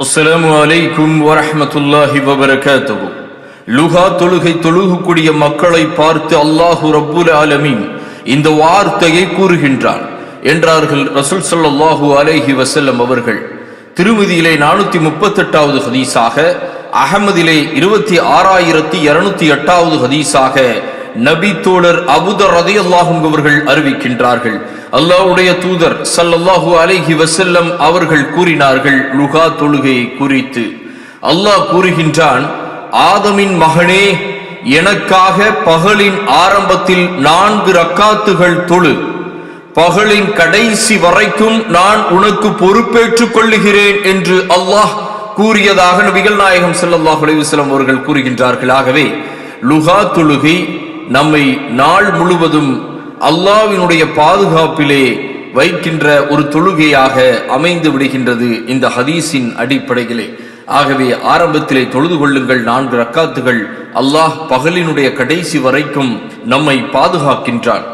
அஸ்ஸலாமு அலைக்கும் வரஹ்மத்துல்லாஹி வபரகாத்துஹு. லுகா தொழுகை தொழுகக்கூடிய மக்களை பார்த்து அல்லாஹு ரப்புல் ஆலமீன் இந்த வார்த்தையை கூறுகின்றான் என்றார்கள் ரசூல் சல்லாஹூ அலேஹி வசல்லம் அவர்கள். திருமதியிலே நானூத்தி முப்பத்தெட்டாவது ஹதீஸாக அகமதிலே இருபத்தி ஆறாயிரத்தி இருநூத்தி எட்டாவது ஹதீஸாக நபி தோழர் அபுதர் ரதியல்லாஹும் அவர்கள் அறிவிக்கின்றார்கள். அல்லாஹ்வுடைய தூதர் சல்லல்லாஹு அலைஹி வசல்லம் அவர்கள் கூறினார்கள் லுகா தொழுகையை குறித்து. அல்லாஹ் கூறுகின்றான் ஆதமின் மகனே எனக்காக பகலின் ஆரம்பத்தில் நான்கு ரக்காத்துகள் தொழு. பகலின் கடைசி வரைக்கும் நான் உனக்கு பொறுப்பேற்றுக் கொள்ளுகிறேன் என்று அல்லாஹ் கூறியதாக நபிகள் நாயகம் செல்லல்லாஹ் அலைவுசலம் அவர்கள் கூறுகின்றார்கள் ஆகவே லுகா தொழுகை நம்மை நாள் முழுவதும் அல்லாவினுடைய பாதுகாப்பிலே வைக்கின்ற ஒரு தொழுகையாக அமைந்து விடுகின்றது இந்த ஹதீஸின் அடிப்படையிலே. ஆகவே ஆரம்பத்திலே தொழுது கொள்ளுங்கள் நான்கு ரக்காத்துகள் அல்லாஹ் பகலினுடைய கடைசி வரைக்கும் நம்மை பாதுகாக்கின்றான்.